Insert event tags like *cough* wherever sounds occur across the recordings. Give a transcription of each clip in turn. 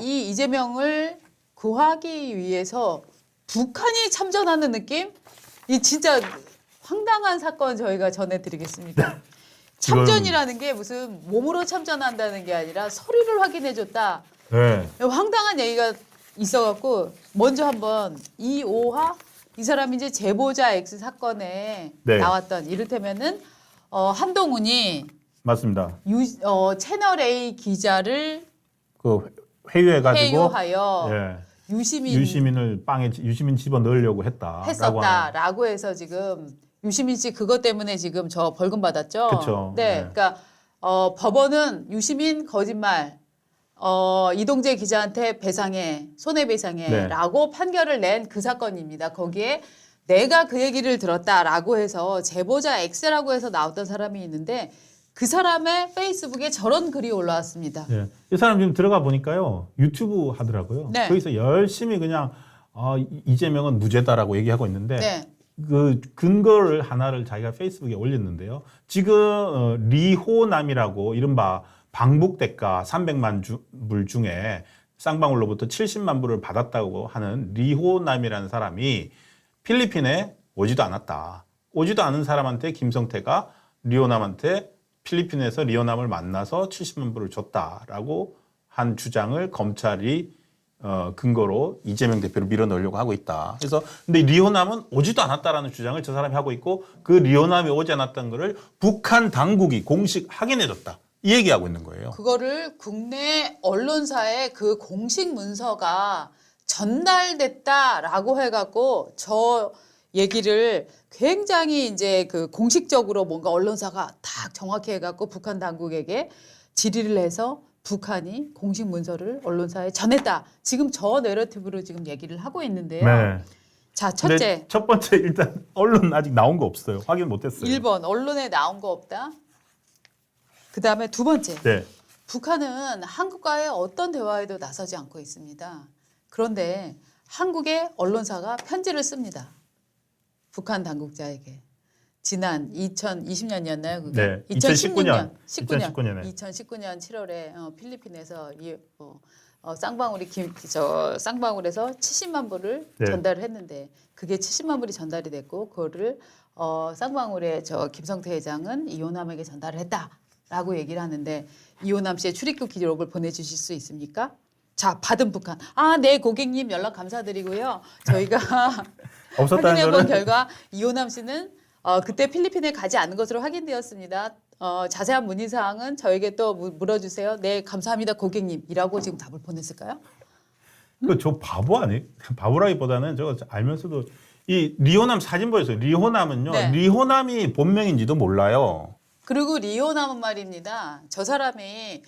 이 이재명을 구하기 위해서 북한이 참전하는 느낌? 이 진짜 황당한 사건 저희가 전해드리겠습니다. 참전이라는 게 무슨 몸으로 참전한다는 게 아니라 서류를 확인해줬다. 네. 황당한 얘기가 있어갖고 먼저 한번 이오하 이 사람이 이제 제보자 X 사건에 네. 나왔던 이를테면은 어, 한동훈이 맞습니다. 유, 어, 채널 A 기자를 그 회유해가지고 회유하여 예, 유시민 유시민을 빵에 유시민 집어 넣으려고 하는. 했었다라고 해서 지금 유시민 씨 그것 때문에 지금 저 벌금 받았죠. 그쵸. 네, 네. 그러니까 어, 법원은 유시민 거짓말. 어, 이동재 기자한테 배상해, 네. 손해배상해라고 판결을 낸 그 사건입니다. 거기에 내가 그 얘기를 들었다라고 해서 제보자 X라고 해서 나왔던 사람이 있는데 그 사람의 페이스북에 저런 글이 올라왔습니다. 예. 이 사람 지금 들어가 보니까요 유튜브 하더라고요. 네. 거기서 열심히 그냥 어, 이- 이재명은 무죄다라고 얘기하고 있는데 네. 그 근거를 하나를 자기가 페이스북에 올렸는데요. 지금 어, 리호남이라고 이른바 방북 대가 300만 주, 불 중에 쌍방울로부터 70만 불을 받았다고 하는 리호남이라는 사람이 필리핀에 오지도 않았다. 오지도 않은 사람한테 김성태가 리호남한테 필리핀에서 리호남을 만나서 70만 불을 줬다라고 한 주장을 검찰이 어, 근거로 이재명 대표를 밀어넣으려고 하고 있다. 그래서 근데 리호남은 오지도 않았다라는 주장을 저 사람이 하고 있고 그 리호남이 오지 않았던 거를 북한 당국이 공식 확인해줬다. 이 얘기하고 있는 거예요. 그거를 국내 언론사에 그 공식 문서가 전달됐다라고 해갖고 저 얘기를 굉장히 이제 그 공식적으로 뭔가 언론사가 딱 정확히 해갖고 북한 당국에게 질의를 해서 북한이 공식 문서를 언론사에 전했다. 지금 저 내러티브로 지금 얘기를 하고 있는데요. 자, 네. 근데 첫째. 첫 번째 일단 언론 아직 나온 거 없어요. 확인 못 했어요. 1번 언론에 나온 거 없다. 그다음에 두 번째. 네. 북한은 한국과의 어떤 대화에도 나서지 않고 있습니다. 그런데 한국의 언론사가 편지를 씁니다. 북한 당국자에게. 지난 2020년이었나요? 그게? 네, 2019년. 19년. 2019년에. 2019년 7월에 어, 필리핀에서 이 어, 어, 쌍방울이 김, 저 쌍방울에서 70만 불을 네. 전달을 했는데 그게 70만 불이 전달이 됐고 그거를 어, 쌍방울의 저 김성태 회장은 이호남에게 전달을 했다라고 얘기를 하는데 이호남 씨의 출입국 기록을 보내주실 수 있습니까? 자 받은 북한 아 네 고객님 연락 감사드리고요 저희가 *laughs* 없었다는 확인해 본 거는 결과 이호남 씨는 어, 그때 필리핀에 가지 않은 것으로 확인되었습니다. 어, 자세한 문의 사항은 저에게 또 무- 물어주세요. 네, 감사합니다, 고객님이라고 지금 답을 보냈을까요? 그 저 바보 아니? 바보라기보다는 저거 알면서도 이 리호남 사진 보여서요. 리호남은요. 네. 리호남이 본명인지도 몰라요. 그리고 리오남은 말입니다. 저 사람이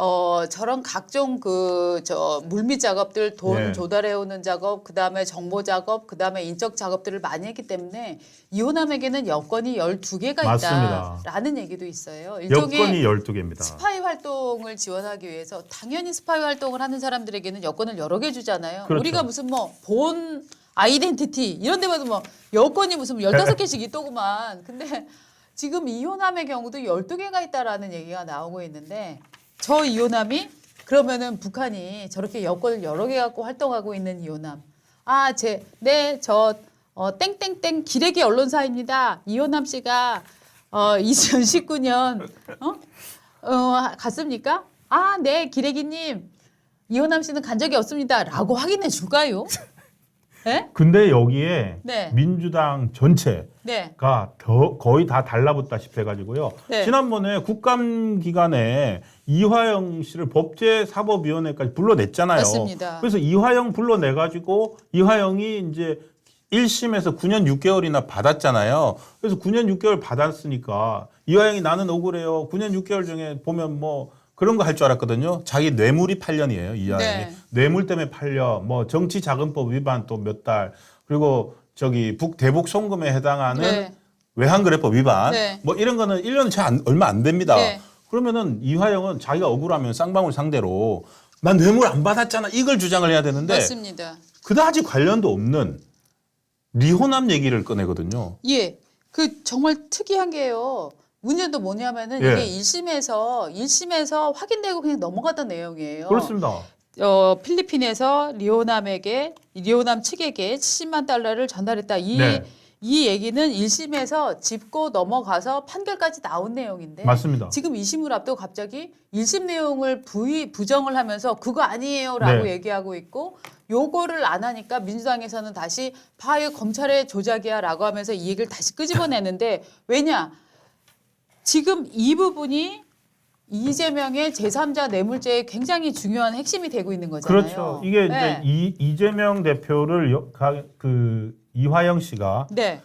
어 저런 각종 그 저 물밑 작업들 돈 네. 조달해 오는 작업 그 다음에 정보 작업 그 다음에 인적 작업들을 많이 했기 때문에 이호남에게는 여건이 12개가 맞습니다. 있다라는 얘기도 있어요. 일종의 여건이 12개입니다. 스파이 활동을 지원하기 위해서 당연히 스파이 활동을 하는 사람들에게는 여건을 여러 개 주잖아요. 그렇죠. 우리가 무슨 뭐 본 아이덴티티 이런 데마다 뭐 여건이 무슨 15개씩 *laughs* 있더구만. 근데 지금 이호남의 경우도 12개가 있다라는 얘기가 나오고 있는데 저 이호남이 그러면은 북한이 저렇게 여건을 여러 개 갖고 활동하고 있는 이호남. 아, 제, 네, 저, 어, 땡땡땡 기레기 언론사입니다. 이호남 씨가, 어, *laughs* 2019년, 어? 어, 갔습니까? 아, 네, 기레기님. 이호남 씨는 간 적이 없습니다. 라고 확인해 줄까요? 네? 근데 여기에 네. 민주당 전체가 네. 더 거의 다 달라붙다시피 해가지고요. 네. 지난번에 국감 기간에 이화영 씨를 법제사법위원회까지 불러냈잖아요. 맞습니다. 그래서 이화영 불러내가지고 이화영이 이제 1심에서 9년 6개월이나 받았잖아요. 그래서 9년 6개월 받았으니까 이화영이 나는 억울해요. 9년 6개월 중에 보면 뭐 그런 거 할 줄 알았거든요. 자기 뇌물이 8년이에요. 이화영이. 네. 뇌물 때문에 팔려. 뭐 정치자금법 위반 또 몇 달. 그리고 저기 북 대북 송금에 해당하는 네. 외환거래법 위반. 네. 뭐 이런 거는 1년 채 안- 얼마 안 됩니다. 네. 그러면은 이화영은 자기가 억울하면 쌍방울 상대로 난 뇌물 안 받았잖아. 이걸 주장을 해야 되는데 맞습니다. 그다지 관련도 없는 리호남 얘기를 꺼내거든요. 예. 그 정말 특이한 게요. 문제도 뭐냐면은 예. 이게 1심에서 1심에서 확인되고 그냥 넘어갔던 내용이에요. 그렇습니다. 어, 필리핀에서 리오남에게 리오남 측에게 70만 달러를 전달했다. 이 네. 이 얘기는 1심에서 짚고 넘어가서 판결까지 나온 내용인데 맞습니다. 지금 2심을 앞두고 갑자기 1심 내용을 부의, 부정을 하면서 그거 아니에요라고 네. 얘기하고 있고 요거를 안 하니까 민주당에서는 다시 봐요 검찰의 조작이야라고 하면서 이 얘기를 다시 끄집어내는데 왜냐 지금 이 부분이 이재명의 제3자 뇌물죄의 굉장히 중요한 핵심이 되고 있는 거잖아요. 그렇죠. 이게 이제 네. 이, 이재명 대표를 여- 가- 그 이화영 씨가 네.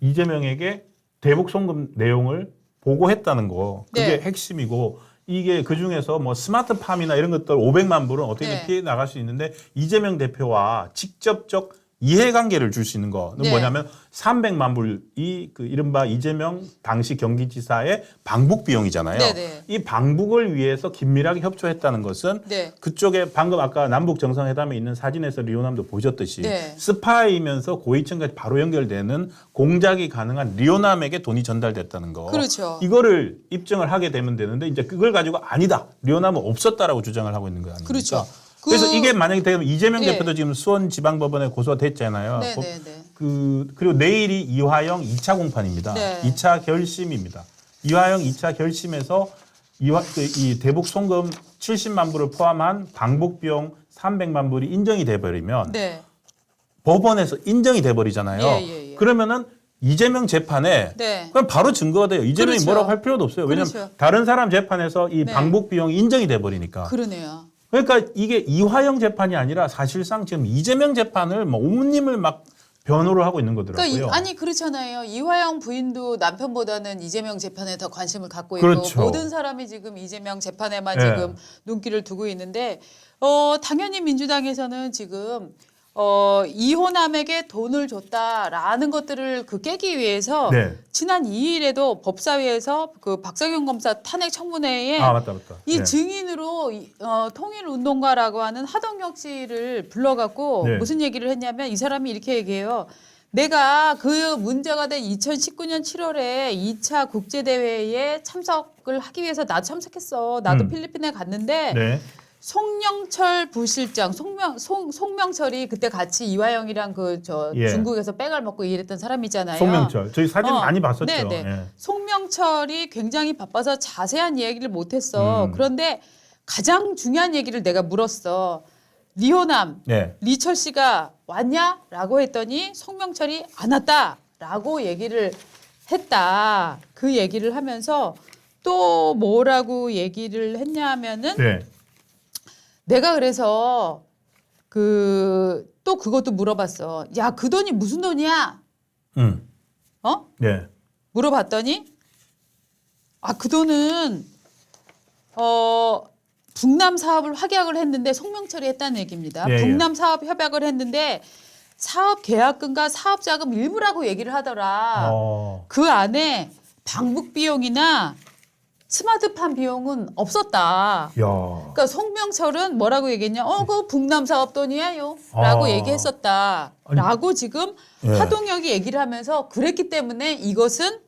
이재명에게 대북 송금 내용을 보고했다는 거 그게 네. 핵심이고 이게 그 중에서 뭐 스마트팜이나 이런 것들 500만 불은 어떻게든 네. 피해 나갈 수 있는데 이재명 대표와 직접적 이해관계를 줄 수 있는 거는 네. 뭐냐면 300만 불이 그 이른바 이재명 당시 경기지사의 방북 비용이잖아요. 네, 네. 이 방북을 위해서 긴밀하게 협조했다는 것은 네. 그쪽에 방금 아까 남북 정상회담에 있는 사진에서 리오남도 보셨듯이 네. 스파이면서 고위층까지 바로 연결되는 공작이 가능한 리오남에게 돈이 전달됐다는 거. 그렇죠. 이거를 입증을 하게 되면 되는데 이제 그걸 가지고 아니다. 리오남은 없었다라고 주장을 하고 있는 거 아닙니까? 그렇죠. 그래서 그- 이게 만약에 되면 이재명 예. 대표도 지금 수원지방법원에 고소가 됐잖아요. 네, 고- 네, 네. 그 그리고 내일이 이화영 2차 공판입니다. 네. 2차 결심입니다. 이화영 2차 결심에서 이화 그, 이 대북 송금 70만 불을 포함한 방북 비용 300만 불이 인정이 돼 버리면 네. 법원에서 인정이 돼 버리잖아요. 예, 예, 예. 그러면은 이재명 재판에 네. 그럼 바로 증거가 돼요. 이재명이 그렇죠. 뭐라고 할 필요도 없어요. 왜냐하면 그렇죠. 다른 사람 재판에서 이 네. 방북 비용이 인정이 돼 버리니까. 그러네요. 그러니까 이게 이화영 재판이 아니라 사실상 지금 이재명 재판을 뭐 오문님을 막 변호를 하고 있는 거더라고요. 그러니까 이- 아니 그렇잖아요. 이화영 부인도 남편보다는 이재명 재판에 더 관심을 갖고 있고 그렇죠. 모든 사람이 지금 이재명 재판에만 예. 지금 눈길을 두고 있는데 어 당연히 민주당에서는 지금 어 이호남에게 돈을 줬다라는 것들을 그 깨기 위해서 네. 지난 2일에도 법사위에서 그 박성현 검사 탄핵 청문회에 아 맞다 맞다. 이 네. 증인으로 이- 어, 통일운동가라고 하는 하동혁 씨를 불러갖고 네. 무슨 얘기를 했냐면 이 사람이 이렇게 얘기해요. 내가 그 문제가 된 2019년 7월에 2차 국제대회에 참석을 하기 위해서 나도 참석했어. 나도 음. 필리핀에 갔는데 네. 송명철 부실장, 송명, 송, 송명철이 그때 같이 이화영이랑 그 저 예. 중국에서 백을 먹고 일했던 사람이잖아요. 송명철 저희 사진 어, 많이 봤었죠. 네, 네. 예. 송명철이 굉장히 바빠서 자세한 얘기를 못했어. 음. 그런데 가장 중요한 얘기를 내가 물었어. 리호남 네. 리철 씨가 왔냐?라고 했더니 송명철이 안 왔다 라고 얘기를 했다. 그 얘기를 하면서 또 뭐라고 얘기를 했냐면은 네. 내가 그래서 그 또 그것도 물어봤어. 야 그 돈이 무슨 돈이야? 음. 어? 네. 물어봤더니 아 그 돈은 어 북남 사업을 확약을 했는데 송명철이 했다는 얘기입니다. 예, 예. 북남 사업 협약을 했는데 사업 계약금과 사업 자금 일부라고 얘기를 하더라. 어. 그 안에 방북 비용이나 스마트팜 비용은 없었다. 야. 그러니까 송명철은 뭐라고 얘기했냐? 어, 그 북남 사업 돈이에요.라고 아. 얘기했었다.라고 지금 예. 하동혁이 얘기를 하면서 그랬기 때문에 이것은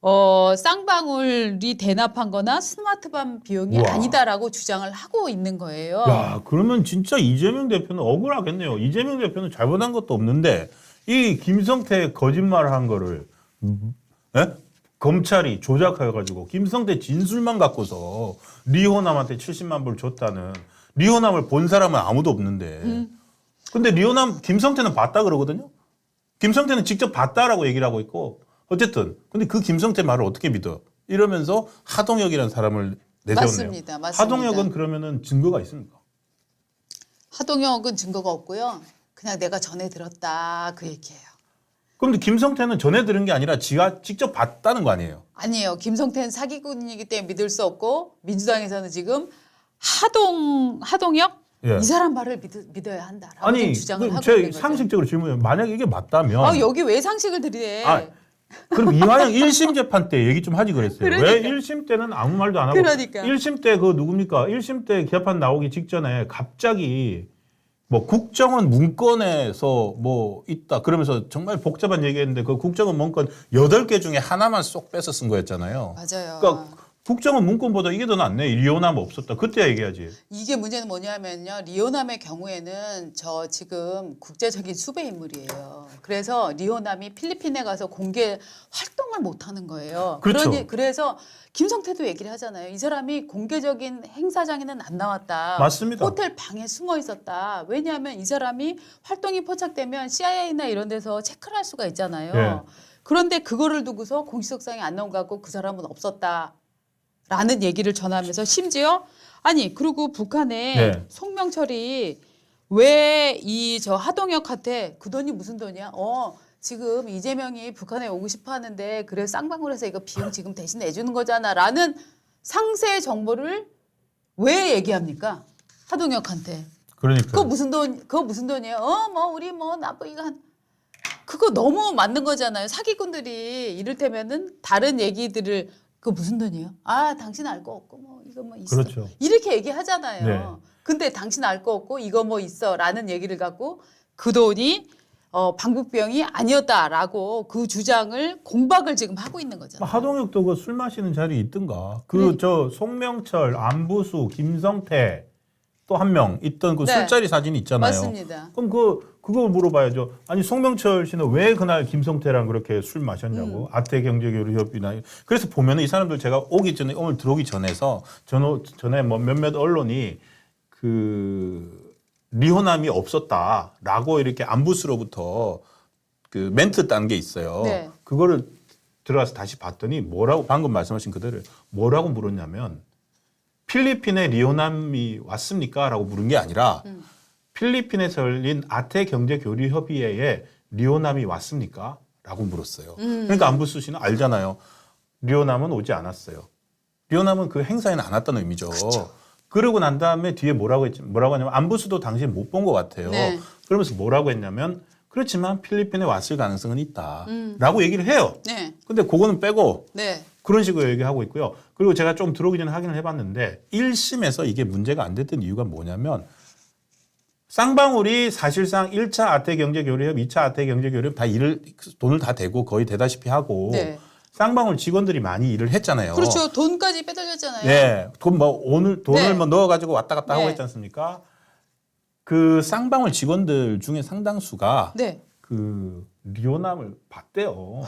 어, 쌍방울이 대납한 거나 스마트팜 비용이 우와. 아니다라고 주장을 하고 있는 거예요. 야, 그러면 진짜 이재명 대표는 억울하겠네요. 이재명 대표는 잘못한 것도 없는데 이 김성태 거짓말을 한 거를 예? 검찰이 조작해 가지고 김성태 진술만 갖고서 리호남한테 70만 불 줬다는 리호남을 본 사람은 아무도 없는데. 근데 리호남 김성태는 봤다 그러거든요. 김성태는 직접 봤다라고 얘기를 하고 있고 어쨌든 근데 그 김성태 말을 어떻게 믿어? 이러면서 하동혁이라는 사람을 내세웠네요. 맞습니다. 맞습니다. 하동혁은 그러면은 증거가 있습니까? 하동혁은 증거가 없고요. 그냥 내가 전해 들었다 그 얘기예요. 그런데 김성태는 전해 들은 게 아니라 지가 직접 봤다는 거 아니에요? 아니에요. 김성태는 사기꾼이기 때문에 믿을 수 없고 민주당에서는 지금 하동 하동혁 예. 이 사람 말을 믿, 믿어야 한다라고 아니, 주장을 그 하고 제 있는 거죠. 상식적으로 질문해요. 만약 이게 맞다면 아 여기 왜 상식을 들이대? 아, 그럼 이화영 *laughs* 1심 재판 때 얘기 좀 하지 그랬어요. 왜 그러니까. 1심 때는 아무 말도 안 하고 그러니까. 1심 때 그 누굽니까? 1심 때 재판 나오기 직전에 갑자기 뭐 국정원 문건에서 뭐 있다 그러면서 정말 복잡한 얘기했는데 그 국정원 문건 8개 중에 하나만 쏙 빼서 쓴 거였잖아요. 맞아요. 그러니까 국정원 문건보다 이게 더 낫네. 리오남 없었다. 그때야 얘기하지. 이게 문제는 뭐냐면요. 리오남의 경우에는 저 지금 국제적인 수배 인물이에요. 그래서 리오남이 필리핀에 가서 공개 활동을 못 하는 거예요. 그렇죠. 그러니 그래서 김성태도 얘기를 하잖아요. 이 사람이 공개적인 행사장에는 안 나왔다. 맞습니다. 호텔 방에 숨어 있었다. 왜냐하면 이 사람이 활동이 포착되면 CIA나 이런 데서 체크를 할 수가 있잖아요. 예. 그런데 그거를 두고서 공식석상에 안 나온 것 같고 그 사람은 없었다. 라는 얘기를 전하면서 심지어 아니 그리고 북한에 네. 송명철이 왜 이 저 하동혁한테 그 돈이 무슨 돈이야? 어 지금 이재명이 북한에 오고 싶어 하는데 그래 쌍방울 해서 이거 비용 지금 대신 내주는 거잖아 라는 상세 정보를 왜 얘기합니까? 하동혁한테 그러니까. 그거 무슨 돈 그거 무슨 돈이에요? 어 뭐 우리 뭐 나쁘기가 한 그거 너무 맞는 거잖아요. 사기꾼들이 이를테면은 다른 얘기들을 그 무슨 돈이에요? 아 당신 알 거 없고 뭐 이거 뭐 있어. 그렇죠. 이렇게 얘기하잖아요. 네. 근데 당신 알 거 없고 이거 뭐 있어라는 얘기를 갖고 그 돈이 어, 방북병이 아니었다라고 그 주장을 공박을 지금 하고 있는 거잖아요. 하동혁도 그 술 마시는 자리에 있던가. 그 그래. 저 송명철, 안부수, 김성태 또 한 명 있던 그 네. 술자리 사진이 있잖아요. 맞습니다. 그럼 그 그걸 물어봐야죠. 아니 송명철 씨는 왜 그날 김성태랑 그렇게 술 마셨냐고. 음. 아태 경제교류협이나 그래서 보면은 이 사람들 제가 오기 전에 오늘 들어오기 전에서 전 전에 뭐 몇몇 언론이 그 리호남이 없었다라고 이렇게 안부스로부터 그 멘트 딴 게 있어요. 네. 그거를 들어가서 다시 봤더니 뭐라고 방금 말씀하신 그대로 뭐라고 물었냐면 필리핀에 리오남이 왔습니까? 라고 물은 게 아니라 음. 필리핀에서 열린 아태 경제 교류 협의회에 리오남이 왔습니까? 라고 물었어요. 음. 그러니까 안부수 씨는 알잖아요. 리오남은 오지 않았어요. 리오남은 그 행사에는 안 왔다는 의미죠. 그러고 난 다음에 뒤에 뭐라고 했지? 뭐라고 하냐면 안부수도 당신 못 본 것 같아요. 네. 그러면서 뭐라고 했냐면 그렇지만 필리핀에 왔을 가능성은 있다. 음. 라고 얘기를 해요. 네, 근데 그거는 빼고 네, 그런 식으로 얘기하고 있고요. 그리고 제가 좀 들어오기 전에 확인을 해봤는데 1심에서 이게 문제가 안 됐던 이유가 뭐냐면 쌍방울이 사실상 1차 아태경제교류협, 2차 아태경제교류협 다 일을 돈을 다 대고 거의 대다시피 하고 네. 쌍방울 직원들이 많이 일을 했잖아요. 그렇죠. 돈까지 빼돌렸잖아요. 예, 돈뭐 오늘 돈을 네. 뭐 넣어 가지고 왔다 갔다 하고 네. 했지 않습니까? 그 쌍방울 직원들 중에 상당수가 네. 그 리오남을 봤대요.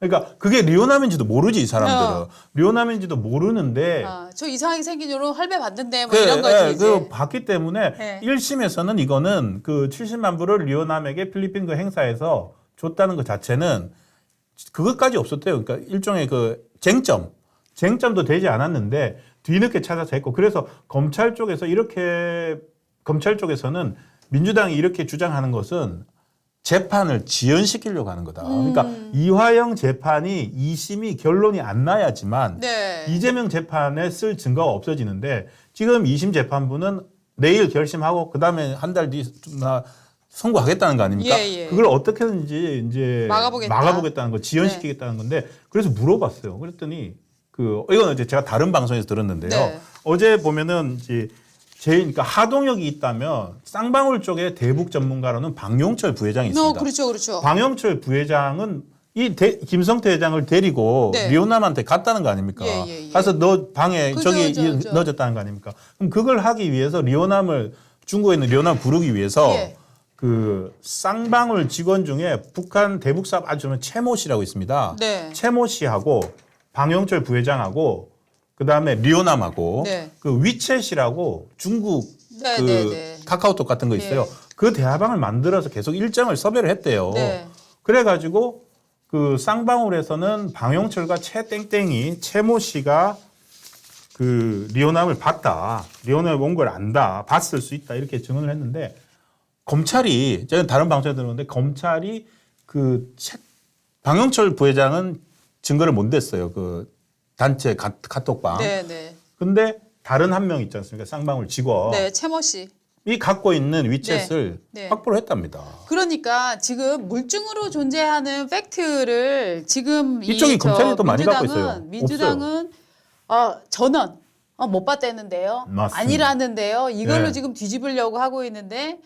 그러니까 그게 리오남인지도 모르지 이 사람들은 어. 리오남인지도 모르는데 아, 저 이상하게 생긴 요로 할배 봤는데 뭐 그, 이런 거지 예, 이제. 그 봤기 때문에 네. 1심에서는 이거는 그 70만 불을 리오남에게 필리핀 그 행사에서 줬다는 것 자체는 그것까지 없었대요. 그러니까 일종의 그 쟁점, 쟁점도 되지 않았는데 뒤늦게 찾아서 했고 그래서 검찰 쪽에서 이렇게 검찰 쪽에서는 민주당이 이렇게 주장하는 것은 재판을 지연시키려고 하는 거다. 그러니까 음. 이화영 재판이 2심이 결론이 안 나야지만 네. 이재명 재판에 쓸 증거가 없어지는데 지금 2심 재판부는 내일 결심하고 그다음에 한 달 뒤나 선고하겠다는 거 아닙니까? 예, 예. 그걸 어떻게든지 이제 막아보겠다. 다는 거 지연시키겠다는 건데 그래서 물어봤어요. 그랬더니 그 이거는 이제 제가 다른 방송에서 들었는데요. 네. 어제 보면은 이제 제 그러니까 하동혁이 있다면 쌍방울 쪽에 대북 전문가로는 방용철 부회장이 있습니다. 어, 그렇죠, 그렇죠. 방영철 부회장은 이 대- 김성태 회장을 데리고 네. 리오남한테 갔다는 거 아닙니까? 예, 예, 예. 가서 너 방에 그죠, 저기 그죠, 이- 그죠. 넣어줬다는 거 아닙니까? 그럼 그걸 하기 위해서 리오남을 중국에 있는 리오남 부르기 위해서 예. 그 쌍방울 직원 중에 북한 대북사업 아주 최모 씨라고 있습니다. 네. 최모 씨하고 방영철 부회장하고 그 다음에 리오남하고 네. 그 위챗 씨라고 중국 네, 그 네, 네. 카카오톡 같은 거 있어요. 예. 그 대화방을 만들어서 계속 일정을 섭외를 했대요. 네. 그래 가지고 그 쌍방울에서는 방영철과 최땡땡이 최모 씨가 그 리오남을 봤다. 리오남이 온 걸 안다. 봤을 수 있다. 이렇게 증언을 했는데 검찰이 제가 다른 방송에 들었는데 검찰이 그 최, 방영철 부회장은 증거를 못 냈어요. 그 단체 카, 카톡방. 네, 네. 근데 다른 한 명 있지 않습니까? 쌍방울 직원. 네, 채모 씨. 이 갖고 있는 위챗을 네. 확보를 했답니다. 그러니까 지금 물증으로 존재하는 팩트를 지금 이쪽이 검찰이 더 많이 갖고 있어요. 민주당은 어, 전원 어, 못 봤다는데요. 맞습니다. 아니라는데요. 이걸로 네. 지금 뒤집으려고 하고 있는데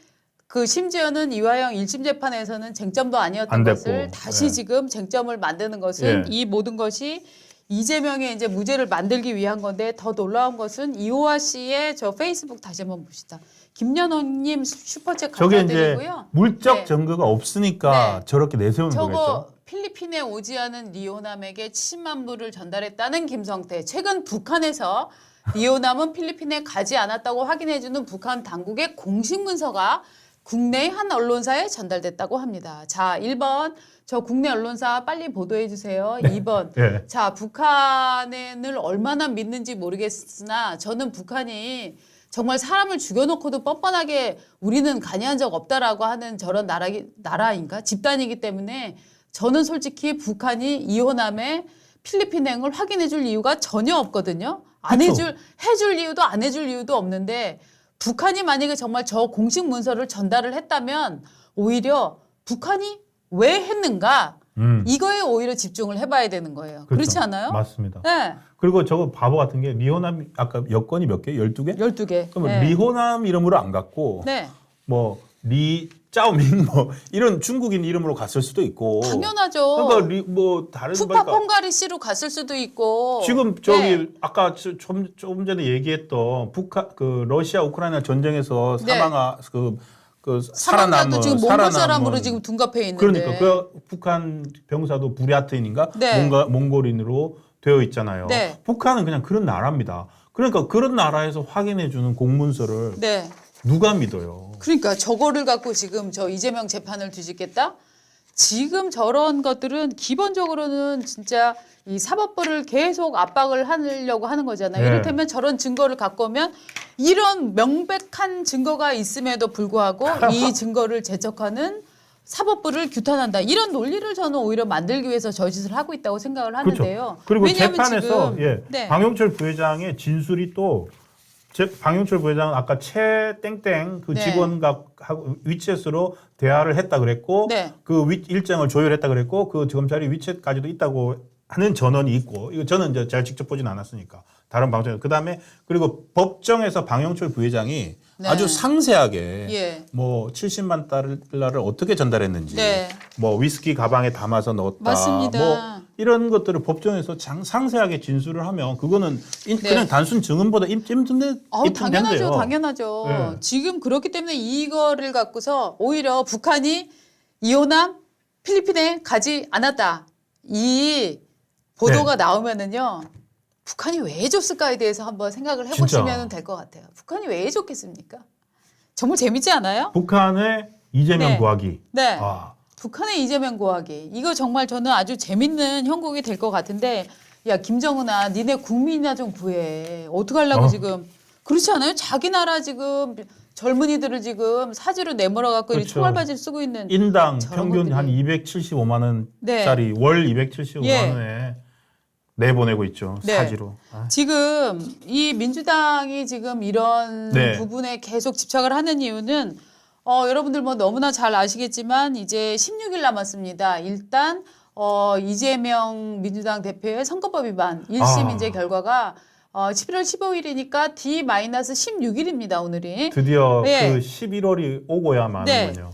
그 심지어는 이화영 1심 재판에서는 쟁점도 아니었던. 것을 다시 예. 지금 쟁점을 만드는 것은 예. 이 모든 것이 이재명의 이제 무죄를 만들기 위한 건데 더 놀라운 것은 이호아 씨의 저 페이스북 다시 한번 봅시다. 김연호님 슈퍼챗 감사드리고요. 물적 네. 증거가 없으니까 네. 저렇게 내세우는 저거 거겠죠. 필리핀에 오지 않은 리오남에게 70만 불을 전달했다는 김성태. 최근 북한에서 리오남은 필리핀에 가지 않았다고 확인해주는 북한 당국의 공식 문서가 국내 한 언론사에 전달됐다고 합니다. 자, 1번 저 국내 언론사 빨리 보도해 주세요. 2번 예. 자, 북한을 얼마나 믿는지 모르겠으나 저는 북한이 정말 사람을 죽여놓고도 뻔뻔하게 우리는 간여한 적 없다라고 하는 저런 나라, 나라인가? 집단이기 때문에 저는 솔직히 북한이 이호남의 필리핀행을 확인해 줄 이유가 전혀 없거든요. 안 그쵸. 해줄, 해줄 이유도 안 해줄 이유도 없는데 북한이 만약에 정말 저 공식 문서를 전달을 했다면 오히려 북한이 왜 했는가? 음. 이거에 오히려 집중을 해봐야 되는 거예요. 그렇지 않아요? 맞습니다. 네. 그리고 저거 바보 같은 게 리호남 아까 여건이 몇 개? 12개? 12개. 그러면 네. 리호남 이름으로 안 갔고 네. 뭐 리 짜오밍 뭐 이런 중국인 이름으로 갔을 수도 있고 당연하죠. 그러니까 리, 뭐 다른 푸파 그러니까 퐁가리 씨로 갔을 수도 있고. 지금 저기 네. 아까 저- 좀 조금 전에 얘기했던 북한 그 러시아 우크라이나 전쟁에서 네. 사망한 그, 그 사망자도 살아남은 지금 몽골 살아남은 사람으로 지금 둔갑해 있는데. 그러니까 그 북한 병사도 부랴트인인가 네. 뭔가 몽골인으로 되어 있잖아요. 네. 북한은 그냥 그런 나라입니다. 그러니까 그런 나라에서 확인해 주는 공문서를 네. 누가 믿어요? 그러니까 저거를 갖고 지금 저 이재명 재판을 뒤집겠다? 지금 저런 것들은 기본적으로는 진짜 이 사법부를 계속 압박을 하려고 하는 거잖아요. 네. 이를테면 저런 증거를 갖고 오면 이런 명백한 증거가 있음에도 불구하고 이 *laughs* 증거를 제척하는 사법부를 규탄한다. 이런 논리를 저는 오히려 만들기 위해서 저짓을 하고 있다고 생각을 하는데요. 그렇죠. 그리고 왜냐하면 재판에서 지금- 예, 네. 방용철 부회장의 진술이 또 제, 방용철 부회장은 아까 최 땡땡 그 네. 직원과 하고 위챗으로 대화를 했다 그랬고 네. 그 위, 일정을 조율했다 그랬고 그 검찰이 위챗까지도 있다고 하는 전원이 있고 이거 저는 이제 잘 직접 보진 않았으니까 다른 방송 그다음에 그리고 법정에서 방용철 부회장이 네. 아주 상세하게 예. 뭐 70만 달러를 어떻게 전달했는지 네. 뭐 위스키 가방에 담아서 넣었다 맞습니다. 뭐 이런 것들을 법정에서 장, 상세하게 진술을 하면 그거는 인- 네. 그냥 단순 증언보다 입증돼 아우. 당연하죠, 당연하죠. 네. 지금 그렇기 때문에 이거를 갖고서 오히려 북한이 이호남 필리핀에 가지 않았다. 이 보도가 네. 나오면은요. 북한이 왜 해줬을까에 대해서 한번 생각을 해보시면 될 것 같아요. 북한이 왜 해줬겠습니까? 정말 재밌지 않아요? 북한의 이재명 네. 구하기. 네. 아, 북한의 이재명 구하기. 이거 정말 저는 아주 재밌는 형국이 될 것 같은데, 야, 김정은아, 니네 국민이나 좀 구해. 어떡하려고 어. 지금. 그렇지 않아요? 자기 나라 지금 젊은이들을 지금 사지로 내몰아 갖고 이 그렇죠. 총알바지를 쓰고 있는. 인당 평균 한 것들이- 275만 네. 원짜리 월 275만 예. 원에 내보내고 있죠. 네. 사지로. 아, 지금 이 민주당이 지금 이런 네. 부분에 계속 집착을 하는 이유는 어, 여러분들 뭐 너무나 잘 아시겠지만 이제 16일 남았습니다. 일단 어, 이재명 민주당 대표의 선거법 위반 1심 아. 이제 결과가 어, 11월 15일이니까 D-16일입니다. 오늘이. 드디어 네. 그 11월이 오고야 마는군요.